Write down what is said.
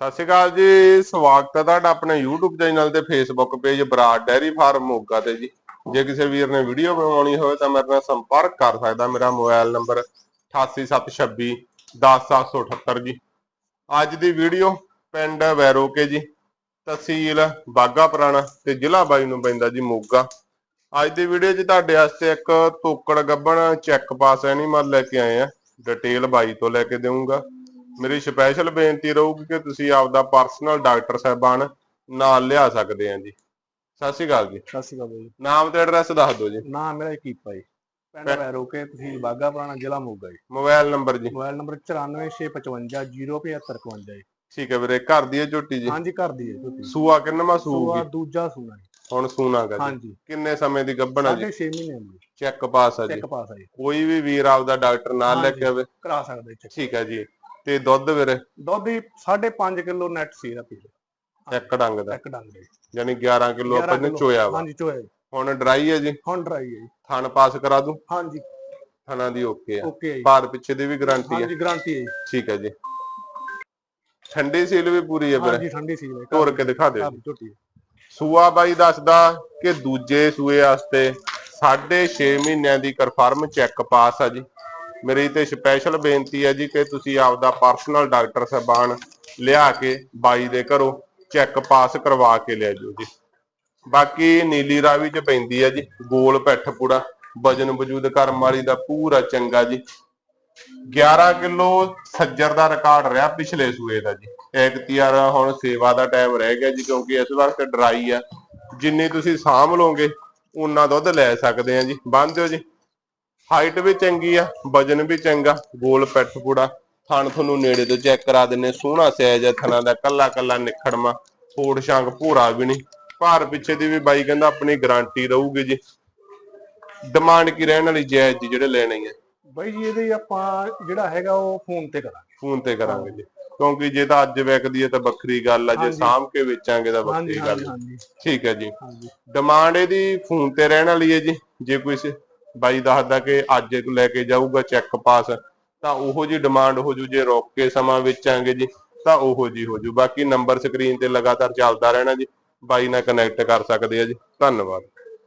ਸਤਿ ਸ਼੍ਰੀ ਅਕਾਲ ਜੀ, ਸਵਾਗਤ ਹੈ ਤੁਹਾਡਾ ਆਪਣੇ YouTube ਚੈਨਲ ਤੇ Facebook page Brar dairy farm Moga ਤੇ ਜੀ। ਜੇ ਕਿਸੇ ਵੀਰ ਨੇ ਵੀਡੀਓ ਬਣਾਉਣੀ ਹੋਵੇ ਤਾਂ ਮੇਰੇ ਨਾਲ ਸੰਪਰਕ ਕਰ ਸਕਦਾ, ਮੇਰਾ ਮੋਬਾਈਲ ਨੰਬਰ 88726 10778 ਜੀ। ਅੱਜ ਦੀ ਵੀਡੀਓ ਪਿੰਡ ਵੈਰੋਕੇ ਜੀ, ਤਹਿਸੀਲ ਬਾਗਾ ਪੁਰਾਣਾ ਤੇ ਜ਼ਿਲ੍ਹਾ ਬਾਈ ਨੂੰ ਪੈਂਦਾ ਜੀ ਮੋਗਾ। ਅੱਜ ਦੀ ਵੀਡੀਓ 'ਚ ਤੁਹਾਡੇ ਵਾਸਤੇ ਇੱਕ ਤੋਕੜ ਗੱਬਣ ਚੈੱਕ ਪਾਸ ਐਨੀਮਲ ਲੈ ਕੇ ਆਏ ਆ ਡਿਟੇਲ ਬਾਈ ਤੋਂ ਲੈ ਕੇ ਦੇਵਾਂਗਾ ਮੇਰੀ ਸਪੈਸ਼ਲ ਬੇਨਤੀ ਰਹੂਗੀ ਕਿ ਤੁਸੀਂ ਆਪਦਾ ਪਰਸਨਲ ਡਾਕਟਰ ਸਾਹਿਬਾਨ ਨਾਲ ਲਿਆ ਸਕਦੇ ਆ ਜੀ। ਸਤਿ ਸ਼੍ਰੀ ਅਕਾਲ ਜੀ। ਸਤਿ ਸ਼੍ਰੀ ਅਕਾਲ ਬਾਈ। ਨਾਮ ਤੇ ਐਡਰੈਸ ਦੱਸ ਦਿਓ ਜੀ। ਨਾਮ ਮੇਰਾ ਕੀਪਾ ਜੀ। ਪਿੰਡ ਵੈਰੋਕੇ ਤੁਸੀਂ ਬਾਗਾ ਪੁਰਾਣਾ ਜ਼ਿਲ੍ਹਾ ਮੋਗਾ ਜੀ। ਮੋਬਾਈਲ ਨੰਬਰ ਜੀ। ਮੋਬਾਈਲ ਨੰਬਰ 9465507555 ਜੀ। ਠੀਕ ਹੈ ਵੀਰੇ ਘਰ ਦੀ ਹੈ ਝੋਟੀ ਜੀ? ਹਾਂਜੀ ਘਰ ਦੀ ਹੈ ਝੋਟੀ। ਸੂਆ ਕਿੰਨਵਾ ਸੂਆ ਦੂਜਾ ਸੂਣਾ ਜੀ। ਹੁਣ ਸੂਨਾਗਾ ਜੀ। ਹਾਂਜੀ। ਕਿੰਨੇ ਸਮੇਂ ਦੀ ਗੱਭਣ ਹੈ ਜੀ? ਸਾਢੇ 6 ਮਹੀਨੇ ਦੀ ਚੈੱਕ ਪਾਸ ਹੈ ਜੀ। ਚੈੱਕ ਪਾਸ ਆ ਜੀ। ਕੋਈ ਵੀ ਵੀਰ ਆਪਦਾ ਡਾਕਟਰ ਨਾਲ ਲੈ ਕੇ ਆਵੇ। ਕਰਾ ਸਕਦੇ ਠੀਕ ਹੈ ਜੀ। ਤੇ ਦੁੱਧ ਵੀਰੇ? ਦੁੱਧ ਹੀ 5.5 ਕਿਲੋ ਨੈਟ ਸੀ ਦਾ ਪਿਛਲੇ। ਇੱਕ ਡੰਗ ਦਾ? ਇੱਕ ਡੰਗ ਦਾ ਯਾਨੀ 11 ਕਿਲੋ ਆਪਾਂ ਨੇ ਚੋਇਆ ਵਾ। ਹਾਂਜੀ ਚੋਇਆ ਹੁਣ ਡਰਾਈ ਹੈ ਜੀ? ਹੁਣ ਡਰਾਈ ਹੈ ਜੀ। ਥਣ ਪਾਸ ਕਰਾ ਦੂੰ? ਹਾਂਜੀ। ਥਣਾ ਦੀ ਓਕੇ ਆ। ਭਾਰ ਪਿੱਛੇ ਦੀ ਵੀ ਗਾਰੰਟੀ ਹੈ। ਹਾਂਜੀ ਗਾਰੰਟੀ ਹੈ ਜੀ। ਠੀਕ ਹੈ ਜੀ। ਠੰਡੀ ਸੀਲ ਵੀ ਪੂਰੀ ਹੈ ਵੀਰੇ? ਹਾਂਜੀ ਠੰਡੀ ਸੀ ਜੀ ਤੋੜ ਕੇ ਦਿਖਾ ਦਿਓ ਝੋਟੀ ਹੈ। ਸੂਆ ਬਾਈ ਦੱਸਦਾ ਕਿ ਦੂਜੇ ਸੂਏ ਵਾਸਤੇ 6.5 ਮਹੀਨਿਆਂ ਦੀ ਕਨਫਰਮ ਚੈੱਕ ਪਾਸ ਆ ਜੀ। ਮੇਰੀ ਤੇ ਸਪੈਸ਼ਲ ਬੇਨਤੀ ਹੈ ਜੀ ਕਿ ਤੁਸੀਂ ਆਪਦਾ ਪਰਸਨਲ ਡਾਕਟਰ ਸਾਹਿਬਾਨ ਲਿਆ ਕੇ ਬਾਈ ਦੇ ਘਰੋਂ ਚੈੱਕ ਪਾਸ ਕਰਵਾ ਕੇ ਲੈ ਜਾਓ ਜੀ। ਬਾਕੀ ਨੀਲੀ ਰਾਵੀ ਚ ਪੈਂਦੀ ਹੈ ਜੀ, ਗੋਲ ਪੈਠ ਪੂੜਾ, ਵਜਨ ਵਜੂਦ ਕਰਮ ਵਾਲੀ ਦਾ ਪੂਰਾ ਚੰਗਾ ਜੀ। 11 ਕਿਲੋ ਸੱਜਰ ਦਾ ਰਿਕਾਰਡ ਰਿਹਾ ਪਿਛਲੇ ਸੂਏ ਦਾ ਜੀ। ਐਕਤੀਆਰ ਹੁਣ ਸੇਵਾ ਦਾ ਟਾਈਮ ਰਹਿ ਗਿਆ ਜੀ, ਕਿਉਂਕਿ ਇਸ ਵਕਤ ਡਰਾਈ ਆ। ਜਿੰਨੀ ਤੁਸੀਂ ਸਾਂਭ ਲਓਗੇ, ਉਨਾ ਦੁੱਧ ਲੈ ਸਕਦੇ ਆ ਜੀ। ਬੰਨ ਦਿਓ ਜੀ। ਹਾਈਟ ਵੀ ਚੰਗੀ ਆ ਵਜਨ ਵੀ ਚੰਗਾ ਗੋਲ ਪਿੱਠ ਪੂੜਾ। ਥਣ ਤੁਹਾਨੂੰ ਨੇੜੇ ਤੋਂ ਚੈੱਕ ਕਰਾ ਦਿੰਨੇ ਸੋਹਣਾ ਸਾਈਜ਼ ਆ ਥਣਾ ਦਾ ਕੱਲਾ ਕੱਲਾ ਨਿਖੜਮਾ ਫੋੜ ਸ਼ੰਗ ਭੂਰਾ ਵੀ ਨਹੀਂ। ਭਾਰ ਪਿੱਛੇ ਦੀ ਵੀ ਬਾਈ ਕਹਿੰਦਾ ਆਪਣੀ ਗਾਰੰਟੀ ਰਹੂਗੀ ਜੀ। ਡਿਮਾਂਡ ਕੀ ਰਹਿਣ ਵਾਲੀ ਜਾਇਜ਼ ਜੀ ਜਿਹੜੇ ਲੈਣੇ ਆ। ਬਾਈ ਜੀ ਇਹਦੇ ਆਪਾਂ ਜਿਹੜਾ ਹੈਗਾ ਉਹ ਫੋਨ ਤੇ ਕਰਾਂਗੇ। ਫੋਨ ਤੇ ਕਰਾਂਗੇ ਜੀ। ਕਿਉਂਕਿ ਜੇ ਤਾਂ ਅੱਜ ਵਿਕਦੀ ਹੈ ਤਾਂ ਵੱਖਰੀ ਗੱਲ ਆ ਜੇ। ਸਾਂਭ ਕੇ ਵੇਚਾਂਗੇ ਤਾਂ ਵੱਖਰੀ ਗੱਲ ਠੀਕ ਹੈ ਜੀ। ਡਿਮਾਂਡ ਇਹਦੀ ਫੋਨ ਤੇ ਰਹਿਣ ਵਾਲੀ ਹੈ ਜੀ ਜੇ ਕੋਈ ਬਾਈ ਦੱਸਦਾ ਕਿ ਅੱਜ ਲੈ ਕੇ ਜਾਊਗਾ ਚੈੱਕ ਪਾਸ ਤਾਂ ਉਹੋ ਜੀ ਡਿਮਾਂਡ ਹੋ ਜੂ, ਜੇ ਰੋਕ ਕੇ ਸਮਾਂ ਵੇਚਾਂਗੇ ਜੀ, ਤਾਂ ਉਹੋ ਜੀ ਹੋ ਜੂ। ਬਾਕੀ ਨੰਬਰ ਸਕਰੀਨ ਤੇ ਲਗਾਤਾਰ ਚੱਲਦਾ ਰਹਿਣਾ ਜੀ। ਬਾਈ ਨਾਲ ਕਨੈਕਟ ਕਰ ਸਕਦੇ ਆ ਜੀ। ਧੰਨਵਾਦ।